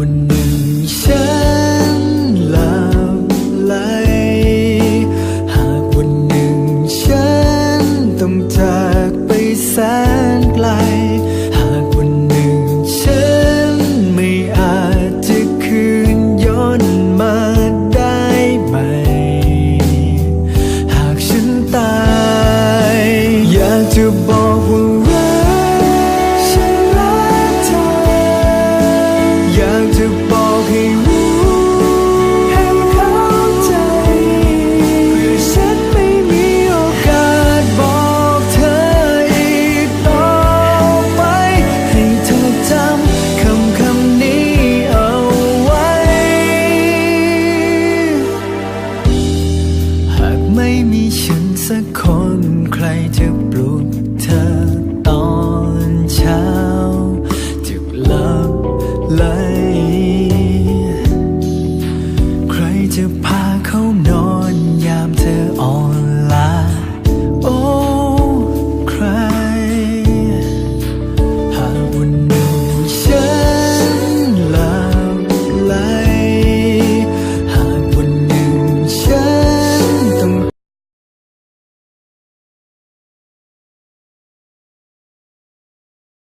วันหนึ่งฉันลับไหหากวันหนึ่งฉันต้องจากไปแสนไกล หากวันหนึ่งฉันไม่อาจจะคืนย้อนมาได้ไหม หากฉันตาย อยากจะบอก สักคนใครจะปลุกเธอ